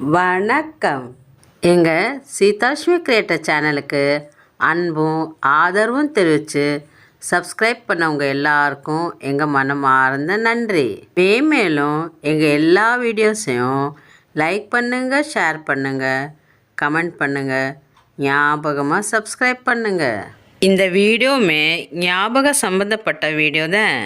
வணக்கம். எங்கள் சீதாஷ்மி கிரியேட்டர் சேனலுக்கு அன்பும் ஆதரவும் தெரிவித்து சப்ஸ்கிரைப் பண்ணவங்க எல்லாருக்கும் எங்கள் மனமார்ந்த நன்றி. மேலும் எங்கள் எல்லா வீடியோஸையும் லைக் பண்ணுங்கள் ஷேர் பண்ணுங்கள் கமெண்ட் பண்ணுங்கள் ஞாபகமாக சப்ஸ்கிரைப் பண்ணுங்கள் இந்த வீடியோவுமே ஞாபகம் சம்மந்தப்பட்ட வீடியோ தான்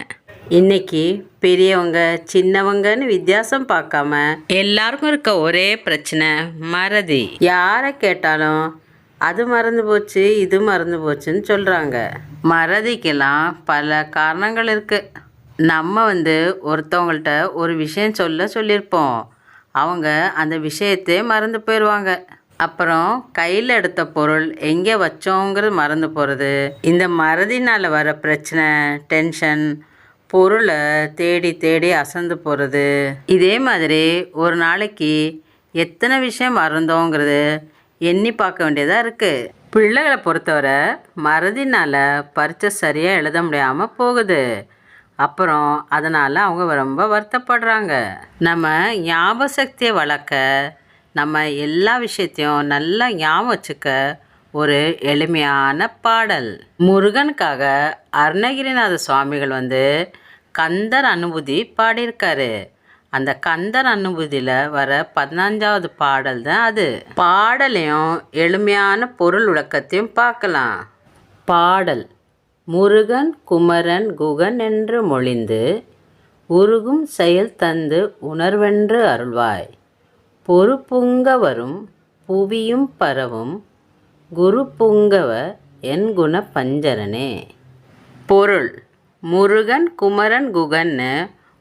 இன்னைக்கு பெரியவங்க சின்னவங்கன்னு வித்தியாசம் பார்க்காம எல்லாருக்கும் இருக்க ஒரே பிரச்சனை மறதி. யாரை கேட்டாலும் அது மறந்து போச்சு இது மறந்து போச்சுன்னு சொல்கிறாங்க மறதிக்கெல்லாம் பல காரணங்கள் இருக்குது நம்ம வந்து ஒருத்தவங்கள்ட்ட ஒரு விஷயம் சொல்ல சொல்லியிருப்போம். அவங்க அந்த விஷயத்தை மறந்து போயிடுவாங்க அப்புறம் கையில் எடுத்த பொருள் எங்கே வச்சோங்கிறது மறந்து போகிறது இந்த மறதினால் வர பிரச்சனை டென்ஷன் பொருளை தேடி தேடி அசந்து போகிறது இதே மாதிரி ஒரு நாளைக்கு எத்தனை விஷயம் மறந்தோங்கிறது எண்ணி பார்க்க வேண்டியதாக இருக்குது பிள்ளைகளை பொறுத்தவரை மறதினால் பரீட்சை சரியாக எழுத முடியாமல் போகுது. அப்புறம் அதனால் அவங்க ரொம்ப வருத்தப்படுறாங்க. நம்ம ஞாபக சக்தியை வளர்க்க நம்ம எல்லா விஷயத்தையும் நல்லா ஞாபகம் வச்சுக்க ஒரு எளிமையான பாடல். முருகனுக்காக அருணகிரிநாத சுவாமிகள் வந்து கந்தர் அனுபூதி பாடியிருக்காரு. அந்த கந்தர் அனுபூதியில் வர பதினஞ்சாவது பாடல் தான் அது. பாடலையும் எளிமையான பொருள் விளக்கத்தையும் பார்க்கலாம். பாடல் முருகன் குமரன் குகன் என்று மொழிந்து உருகும் செயல் தந்து உணர்வென்று அருள்வாய். பொறுப்புங்க வரும் புவியும் பரவும் குரு புங்கவ என் குண பஞ்சரனே பொருள் முருகன் குமரன் குகன்னு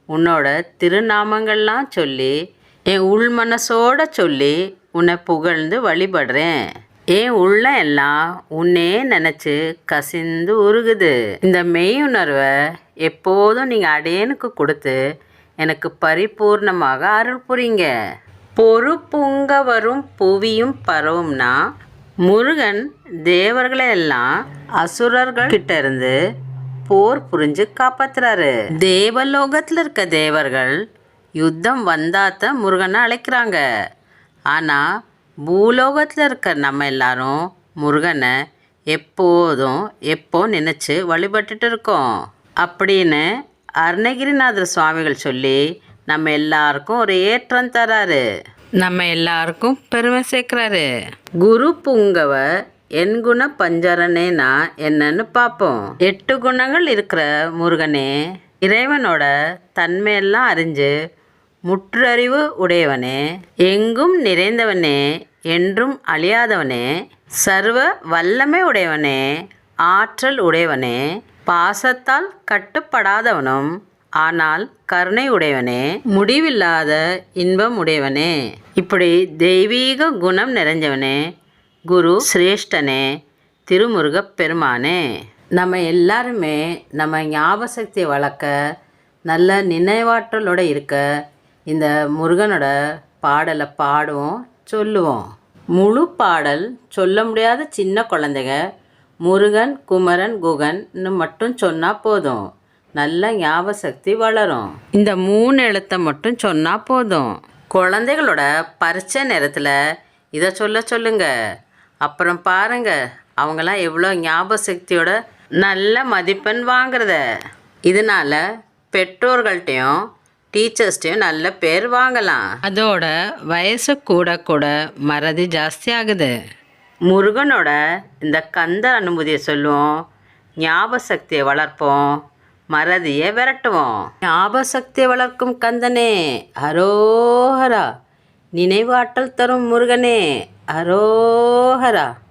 உன்னோட திருநாமங்கள்லாம் சொல்லி என் உள் மனசோட சொல்லி உன்னை புகழ்ந்து வழிபடுறேன். என் உள்ள எல்லாம் உன்னே நினச்சி கசிந்து உருகுது. இந்த மெய் உணர்வை எப்போதும் நீங்கள் அடையனுக்கு கொடுத்து எனக்கு பரிபூர்ணமாக அருள் புரிங்க. பொறுப்புங்க வரும் புவியும் பரவும்னா முருகன் தேவர்களை எல்லாம் அசுரர்கள் கிட்ட இருந்து போர் புரிஞ்சு காப்பாத்துறாரு. தேவலோகத்தில் இருக்க தேவர்கள் யுத்தம் வந்தாத்த முருகனை அழைக்கிறாங்க. ஆனால் பூலோகத்தில் இருக்க நம்ம எல்லாரும் முருகனை எப்போதும் எப்போ நினச்சி வழிபட்டுட்டு இருக்கோம். அப்படின்னு அருணகிரிநாதர் சுவாமிகள் சொல்லி நம்ம எல்லாருக்கும் ஒரு ஏற்றம் தராரு. நம்ம எல்லாருக்கும் பெருமை சேர்க்குறாரு. குரு புங்கவ என் குண பஞ்சரனேனா என்னன்னு பார்ப்போம் எட்டு குணங்கள் இருக்கிற முருகனே இறைவனோட தன்மையெல்லாம் அறிஞ்சு முற்றறிவு உடையவனே எங்கும் நிறைந்தவனே என்றும் அழியாதவனே சர்வ வல்லமை உடையவனே ஆற்றல் உடையவனே பாசத்தால் கட்டுப்படாதவனும் ஆனால் கருணை உடையவனே முடிவில்லாத இன்பம் உடையவனே. இப்படி தெய்வீக குணம் நிறைஞ்சவனே குரு சிரேஷ்டனே திருமுருகப் பெருமானே. நம்ம எல்லாருமே நம்ம ஞாபக சக்தியை வளர்க்க நல்ல நினைவாற்றலோட இருக்க இந்த முருகனோட பாடலை பாடுவோம் சொல்லுவோம். முழு பாடல் சொல்ல முடியாத சின்ன குழந்தைங்க முருகன் குமரன் குகன்னு மட்டும் சொன்னால் போதும். நல்ல ஞாபக சக்தி வளரும். இந்த மூணு எழுத்தை மட்டும் சொன்னால் போதும். குழந்தைகளோட பரீட்சை நேரத்தில் இதை சொல்ல சொல்லுங்கள் அப்புறம் பாருங்க அவங்களாம் எவ்வளோ ஞாபக சக்தியோட நல்ல மதிப்பெண் வாங்குறத. இதனால பெற்றோர்கள்ட்டையும் டீச்சர்ஸ்டையும் நல்ல பேர் வாங்கலாம். அதோட வயசு கூட கூட மறதி ஜாஸ்தி ஆகுது. முருகனோட இந்த கந்த அனுமதியை சொல்லுவோம் ஞாபக சக்தியை வளர்ப்போம் மறதியை விரட்டுவோம். ஞாபக சக்தியை வளர்க்கும் கந்தனே அரோஹரா நினைவாற்றல் தரும் முருகனே アローハラ。